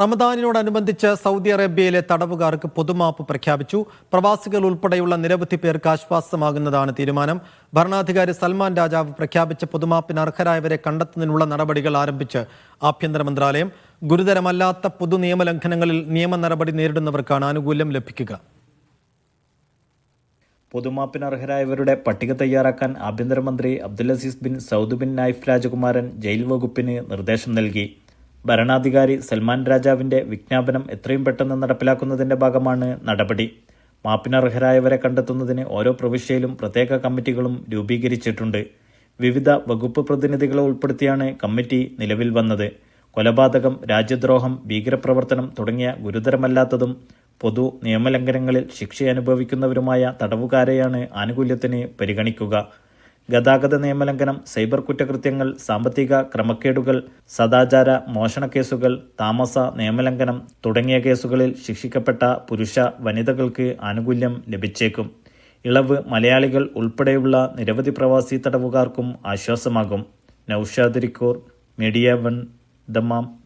റമദാനിനോടനുബന്ധിച്ച് Saudi അറേബ്യയിലെ തടവുകാർക്ക് പൊതുമാപ്പ് പ്രഖ്യാപിച്ചു. പ്രവാസികൾ ഉൾപ്പെടെയുള്ള നിരവധി പേർക്ക് ആശ്വാസമാകുന്നതാണ് തീരുമാനം. ഭരണാധികാരി സൽമാൻ രാജാവ് പ്രഖ്യാപിച്ച പൊതുമാപ്പിന് അർഹരായവരെ കണ്ടെത്തുന്നതിനുള്ള നടപടികൾ ആരംഭിച്ച് ആഭ്യന്തര മന്ത്രാലയം. ഗുരുതരമല്ലാത്ത പൊതു നിയമലംഘനങ്ങളിൽ നിയമ നടപടി നേരിടുന്നവർക്കാണ് ആനുകൂല്യം ലഭിക്കുക. പൊതുമാപ്പിന് അർഹരായവരുടെ പട്ടിക തയ്യാറാക്കാൻ ആഭ്യന്തരമന്ത്രി Abdul Aziz bin Saud bin Nayef രാജകുമാരൻ ജയിൽ വകുപ്പിന് നിർദ്ദേശം നൽകി. ഭരണാധികാരി സൽമാൻ രാജാവിന്റെ വിജ്ഞാപനം എത്രയും പെട്ടെന്ന് നടപ്പിലാക്കുന്നതിന്റെ ഭാഗമാണ് നടപടി. മാപ്പിനർഹരായവരെ കണ്ടെത്തുന്നതിന് ഓരോ പ്രവിശ്യയിലും പ്രത്യേക കമ്മിറ്റികളും രൂപീകരിച്ചിട്ടുണ്ട്. വിവിധ വകുപ്പ് പ്രതിനിധികളെ ഉൾപ്പെടുത്തിയാണ് കമ്മിറ്റി നിലവിൽ വന്നത്. കൊലപാതകം രാജ്യദ്രോഹം ഭീകരപ്രവർത്തനം തുടങ്ങിയ ഗുരുതരമല്ലാത്തതും പൊതു നിയമലംഘനങ്ങളിൽ ശിക്ഷ അനുഭവിക്കുന്നവരുമായ തടവുകാരെയാണ് ആനുകൂല്യത്തിന് പരിഗണിക്കുക. ഗതാഗത നിയമലംഘനം സൈബർ കുറ്റകൃത്യങ്ങൾ സാമ്പത്തിക ക്രമക്കേടുകൾ സദാചാര മോഷണ കേസുകൾ താമസ നിയമലംഘനം തുടങ്ങിയ കേസുകളിൽ ശിക്ഷിക്കപ്പെട്ട പുരുഷ വനിതകൾക്ക് ആനുകൂല്യം ലഭിച്ചേക്കും. ഇളവ് മലയാളികൾ ഉൾപ്പെടെയുള്ള നിരവധി പ്രവാസി തടവുകാർക്കും ആശ്വാസമാകും. Naushad media one Dammam